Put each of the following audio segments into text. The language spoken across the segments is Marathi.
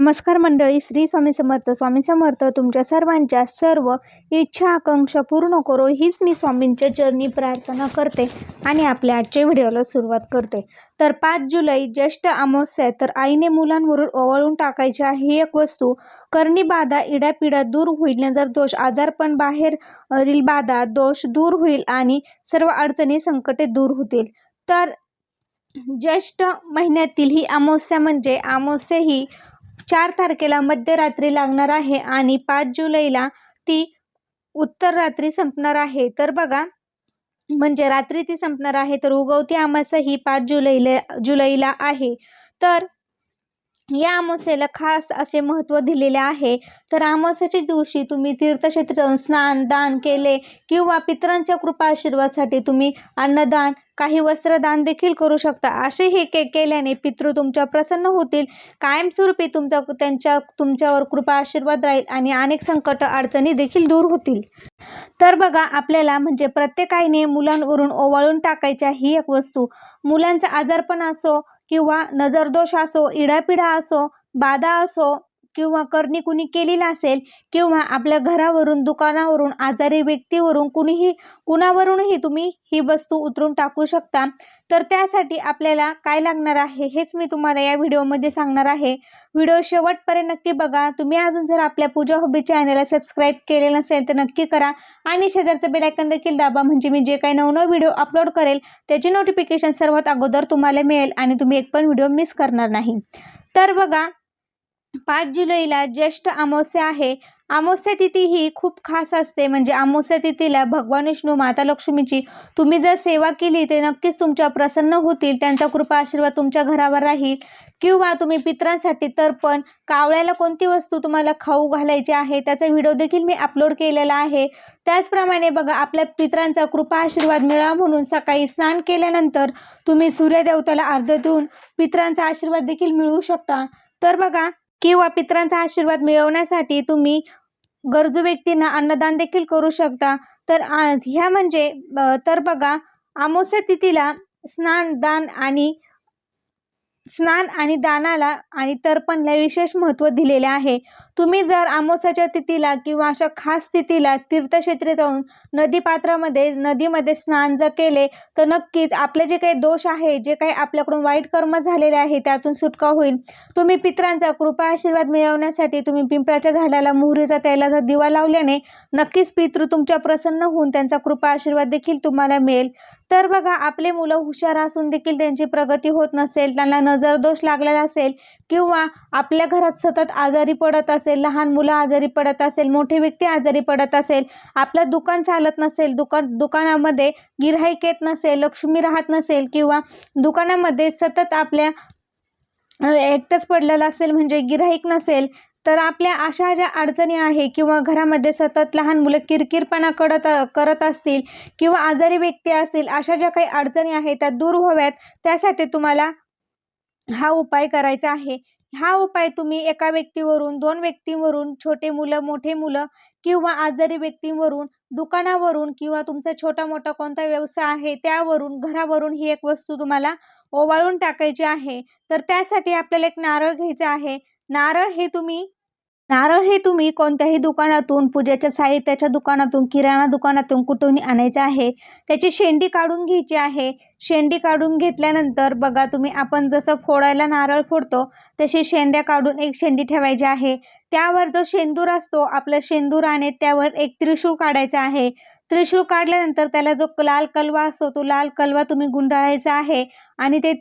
नमस्कार मंडळी श्री स्वामी समर्थ. स्वामी समर्थ तुमच्या सर्वांच्या सर्व इच्छा आकांक्षा पूर्ण करो हीच मी स्वामींच्या चरणी प्रार्थना करते आणि आपल्या आजच्या व्हिडिओला सुरुवात करते. तर पाच जुलै ज्येष्ठ अमावस्या आहे. तर आईने मुलांवरून ओवाळून टाकायची आहे ही एक वस्तू. करणी बाधा इडापिडा दूर होईल नजर दोष आजारपण बाहेरील बाधा दोष दूर होईल आणि सर्व अडचणी संकटे दूर होतील. तर ज्येष्ठ महिन्यातील ही अमावस्या म्हणजे अमावस्या ही चार तारखेला मध्यरात्री लागणार आहे आणि पाच जुलैला ती उत्तर रात्री संपणार आहे. तर बघा म्हणजे रात्री ती संपणार आहे तर उगवती अमावस्या ही पाच जुलैला जुलैला आहे. तर या अमावस्येला खास असे महत्त्व दिलेले आहे. तर अमावस्याच्या दिवशी तुम्ही तीर्थक्षेत्र जाऊन स्नान दान केले किंवा पितरांच्या कृपा आशीर्वादसाठी तुम्ही अन्नदान काही वस्त्रदान देखील करू शकता. असे हे के केल्याने पितृ तुमच्या प्रसन्न होतील. कायमस्वरूपी तुमचा त्यांच्या तुमच्यावर कृपा आशीर्वाद राहील आणि अनेक संकट अडचणी देखील दूर होतील. तर बघा आपल्याला म्हणजे प्रत्येक आईने मुलांवरून ओवाळून टाकायच्या ही एक वस्तू. मुलांचा आजारपण असो किंवा नजरदोष असो इडापिडा असो बाधा असो किंवा करणी कुणी केलेला असेल किंवा आपल्या घरावरून दुकानावरून आजारी व्यक्तीवरून कुणीही कुणावरूनही तुम्ही ही वस्तू उतरून टाकू शकता. तर त्यासाठी आपल्याला काय लागणार आहे हेच मी तुम्हाला या व्हिडिओमध्ये सांगणार आहे. व्हिडिओ शेवटपर्यंत नक्की बघा. तुम्ही अजून जर आपल्या पूजा हॉबी चॅनलला सबस्क्राईब केलेलं नसेल तर नक्की करा. आणि शेजारचं बेलायकन देखील दाबा म्हणजे मी जे काही नवनव व्हिडिओ अपलोड करेल त्याची नोटिफिकेशन सर्वात अगोदर तुम्हाला मिळेल आणि तुम्ही एक पण व्हिडिओ मिस करणार नाही. तर बघा पाच जुलैला ज्येष्ठ अमावस्या आहे. अमावस्या तिथी ही खूप खास असते. म्हणजे अमावस्या तिथीला भगवान विष्णू माता लक्ष्मीची तुम्ही जर सेवा केली ते नक्कीच तुमच्या प्रसन्न होतील. त्यांचा कृपा आशीर्वाद तुमच्या घरावर राहील. किंवा तुम्ही पित्रांसाठी तर्पण कावळ्याला कोणती वस्तू तुम्हाला खाऊ घालायची आहे त्याचा व्हिडिओ देखील मी अपलोड केलेला आहे. त्याचप्रमाणे बघा आपल्या पित्रांचा कृपा आशीर्वाद मिळावा म्हणून सकाळी स्नान केल्यानंतर तुम्ही सूर्यदेवताला अर्ध देऊन पित्रांचा आशीर्वाद देखील मिळवू शकता. तर बघा किंवा पित्रांचा आशीर्वाद मिळवण्यासाठी तुम्ही गरजू व्यक्तींना अन्नदान देखील करू शकता. तर ह्या म्हणजे तर बघा अमावस्या तिथीला स्नान दान आणि स्नान आणि दानाला आणि तर्पणला विशेष महत्त्व दिलेले आहे. तुम्ही जर आमोसाच्या तिथीला किंवा अशा खास तिथीला तीर्थक्षेत्री जाऊन नदीपात्रामध्ये नदीमध्ये स्नान जर केले तर नक्कीच आपले जे काही दोष आहे जे काही आपल्याकडून वाईट कर्म झालेले आहे त्यातून सुटका होईल. तुम्ही पित्रांचा कृपा आशीर्वाद मिळवण्यासाठी तुम्ही पिंपळाच्या झाडाला मोहरीचा तेलाचा दिवा लावल्याने नक्कीच पितृ तुमच्या प्रसन्न होऊन त्यांचा कृपा आशीर्वाद देखील तुम्हाला मिळेल. तर बघा आपले मुलं हुशार असून देखील त्यांची प्रगती होत नसेल त्यांना नजर दोष लागलेला असेल किंवा आपल्या घरात सतत आजारी पडत असेल लहान मुलं आजारी पडत असेल मोठे व्यक्ती आजारी पडत असेल आपलं दुकान चालत नसेल दुकान दुकानामध्ये गिऱ्हाईक येत नसेल लक्ष्मी राहत नसेल किंवा दुकानामध्ये सतत आपल्या एकटंच पडलेलं असेल म्हणजे गिऱ्हाईक नसेल तर आपल्या अशा ज्या अडचणी आहे किंवा घरामध्ये सतत लहान मुलं किरकिरपणा करत करत असतील किंवा आजारी व्यक्ती असतील अशा ज्या काही अडचणी आहेत त्या दूर व्हाव्यात त्यासाठी तुम्हाला हा उपाय करायचा आहे. हा उपाय तुम्ही एका व्यक्तीवरून दोन व्यक्तींवरून छोटे मुलं मोठे मुलं किंवा आजारी व्यक्तींवरून दुकानावरून किंवा तुमचा छोटा मोठा कोणता व्यवसाय आहे त्यावरून घरावरून ही एक वस्तू तुम्हाला ओवाळून टाकायची आहे. तर त्यासाठी आपल्याला एक नारळ घ्यायचा आहे. नारळ हे तुम्ही नारळ हे तुम्ही कोणत्याही दुकानातून पूजेच्या साहित्याच्या दुकानातून किराणा दुकानातून कुठूनही आणायचं आहे? त्याची शेंडी काढून घ्यायची आहे. शेंडी काढून घेतल्यानंतर बघा तुम्ही आपण जसं फोडायला नारळ फोडतो तशी शेंड्या काढून एक शेंडी ठेवायची आहे. त्यावर जो शेंदूर असतो आपल्या शेंदुराने त्यावर एक त्रिशूळ काढायचा आहे. त्रिशूळ काढल्यानंतर त्याला जो लाल कलवा असतो तो लाल कलवा तुम्ही गुंडाळायचा आहे. आणि ते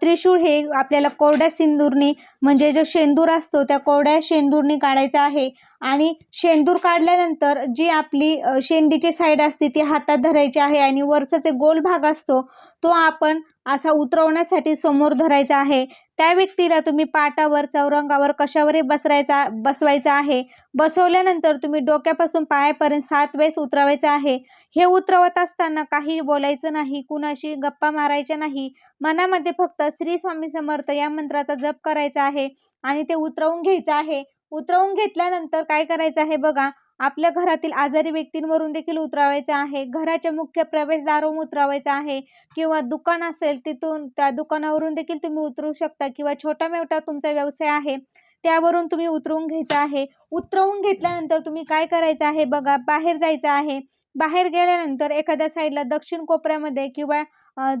त्रिशूळ हे आपल्याला कोरड्या सिंदूरनी म्हणजे जो शेंदूर असतो त्या कोरड्या शेंदूरनी काढायचा आहे. आणि शेंदूर काढल्यानंतर जी आपली शेंडीची साईड असते ती हातात धरायची आहे आणि वरचा जे गोल भाग असतो तो आपण असा उतरवण्यासाठी समोर धरायचा आहे. त्या व्यक्तीला तुम्ही पाटावर चौरंगावर कशावरही बसरायचा बसवायचा आहे. बसवल्यानंतर तुम्ही डोक्यापासून पायापर्यंत सात वेळेस उतरवायचं आहे. हे उतरवत असताना काही बोलायचं नाही कुणाशी गप्पा मारायच्या नाही. मनामध्ये फक्त श्री स्वामी समर्थ या मंत्राचा जप करायचा आहे आणि ते उतरवून घ्यायचं आहे. उतरवून घेतल्यानंतर काय करायचं आहे बघा आपल्या घरातील आजारी व्यक्तींवरून देखील उतरवायचं आहे. घराच्या मुख्य प्रवेशद्वारावरून उतरवायचं आहे किंवा दुकान असेल तिथून त्या दुकानावरून देखील तुम्ही उतरू शकता किंवा छोटा मोठा तुमचा व्यवसाय आहे त्यावरून तुम्ही उतरवून घ्यायचं आहे. उतरवून घेतल्यानंतर तुम्ही काय करायचं आहे बघा बाहेर जायचं आहे. बाहेर गेल्यानंतर एखाद्या साईडला दक्षिण कोपऱ्यामध्ये किंवा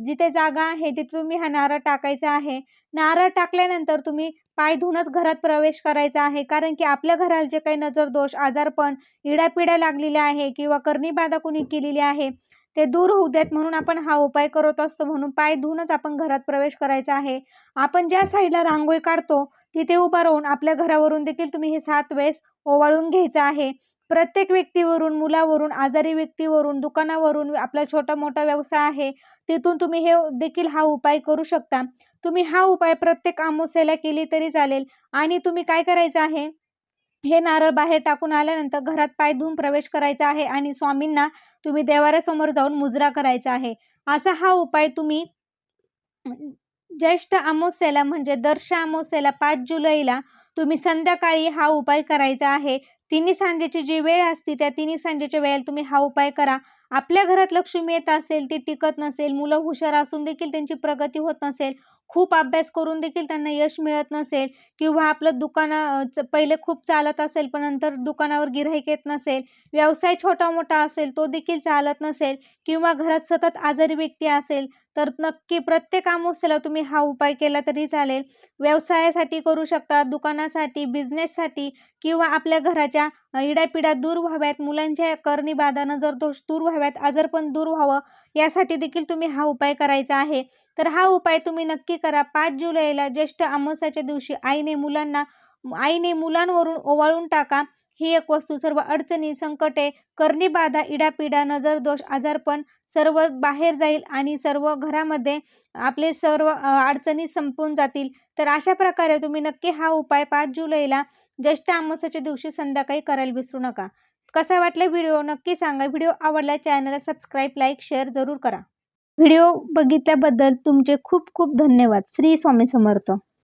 जिथे जागा आहे तिथे तुम्ही हा नारळ टाकायचा आहे. नारळ टाकल्यानंतर तुम्ही पाय धुवूनच घरात प्रवेश करायचा आहे. कारण की आपल्या घराला जे काही नजर दोष आजारपण इडापिडा लागलेल्या आहे किंवा कर्णीबाधा कुणी केलेली आहे ते दूर होऊ देत म्हणून आपण हा उपाय करत असतो. म्हणून पाय धुवूनच आपण घरात प्रवेश करायचा आहे. आपण ज्या साईडला रांगोळी काढतो तिथे उभा राहून आपल्या घरावरून देखील तुम्ही हे सात वेळेस ओवाळून घ्यायचं आहे. प्रत्येक व्यक्तीवरून मुलावरून आजारी व्यक्तीवरून दुकानावरून आपला छोटा मोठा व्यवसाय आहे तिथून तुम्ही हे देखील हा उपाय करू शकता. तुम्ही हा उपाय प्रत्येक अमावस्येला केली तरी चालेल. आणि तुम्ही काय करायचं आहे? हे नारळ बाहेर टाकून आल्यानंतर घरात पाय धुवून प्रवेश करायचा आहे आणि स्वामींना तुम्ही देवाऱ्यासमोर जाऊन मुजरा करायचा आहे. असा हा उपाय तुम्ही ज्येष्ठ अमावस्येला म्हणजे दर्श अमावस्येला पाच जुलैला तुम्ही संध्याकाळी हा उपाय करायचा आहे. तिन्ही सांजेची जी वेळ असते त्या तिन्ही सांजेच्या वेळेला तुम्ही हा उपाय करा. आपल्या घरात लक्ष्मी येत असेल ती टिकत नसेल मुलं हुशार असून देखील त्यांची प्रगती होत नसेल खूप अभ्यास करून देखील त्यांना यश मिळत नसेल किंवा आपलं दुकाना पहिले खूप चालत असेल पण नंतर दुकानावर गिऱ्हाईक येत नसेल व्यवसाय छोटा मोठा असेल तो देखील चालत नसेल किंवा घरात सतत आजारी व्यक्ती असेल तर नक्की प्रत्येक अमावस्येला तुम्ही हा उपाय केला तरी चालेल. व्यवसायासाठी करू शकता दुकानासाठी बिझनेससाठी किंवा आपल्या घराच्या इडापिडा दूर व्हाव्यात मुलांच्या करणी बाधा नजर दोष दूर व्हाव्यात आजारपण दूर व्हावं यासाठी देखील तुम्ही हा उपाय करायचा आहे. तर हा उपाय तुम्ही नक्की करा. पाच जुलैला ज्येष्ठ अमावस्याच्या दिवशी आईने मुलांना आईने मुलांवरून ओवाळून टाका. ही एक वस्तू. सर्व अडचणी संकटे करणी बाधा इडापिडा नजर दोष आजारपण सर्व बाहेर जाईल आणि सर्व घरामध्ये आपले सर्व अडचणी संपून जातील. तर अशा प्रकारे तुम्ही नक्की हा उपाय पाच जुलैला ज्येष्ठ अमावस्याच्या दिवशी संध्याकाळी करायला विसरू नका. कसा वाटला व्हिडिओ नक्की सांगा. व्हिडिओ आवडला चॅनलला सबस्क्राईब लाईक शेअर जरूर करा. व्हिडिओ बघितल्याबद्दल तुमचे खूप खूप धन्यवाद. श्री स्वामी समर्थ.